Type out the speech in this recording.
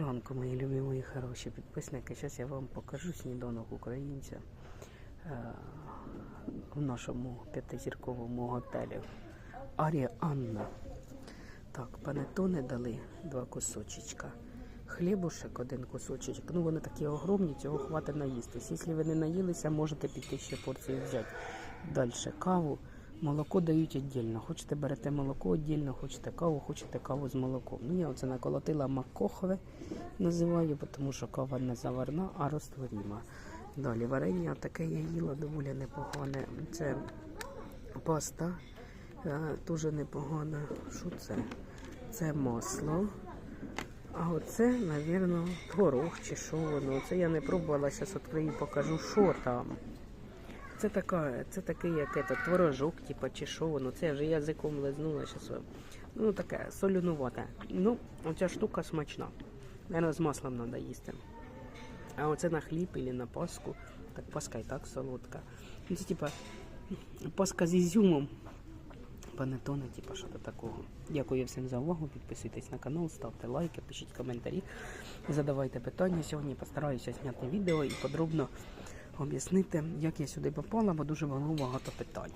ранку, мої любі, мої хороші підписники. Зараз я вам покажу сніданок українця е, в нашому п'ятизірковому готелі. Арія Анна. Так, панетони дали два кусочечка. Хлібушек, один кусочечок. Ну вони такі огромні, цього хватить наїстись. Якщо ви не наїлися, можете піти ще порцію взяти. Далі каву. Молоко дають віддільно. Хочете берете молоко віддільно, хочете каву, хочете каву з молоком. Ну я оце наколотила макохове, називаю, тому що кава не заварна, а розтворіма. Далі варення таке я їла доволі непогане. Це паста, е, дуже непогана. Що це? Це масло. А оце, мабуть, творог чи що воно. Це я не пробувала, зараз відкрию, покажу, що там. Це така, це такий, як это, творожок, типа, чи що воно. Це я вже язиком лизнула, зараз. Ну, таке, солюнувате. Ну, оця штука смачна. Наверно, з маслом треба їсти. А оце на хліб або на паску. Так паска і так солодка. Ну, це типа паска з ізюмом. Панетони, типа, що то такого. Дякую всім за увагу. Підписуйтесь на канал, ставте лайки, пишіть коментарі, задавайте питання. Сьогодні постараюся зняти відео і подробно об'яснити, як я сюди попала, бо дуже було багато питань.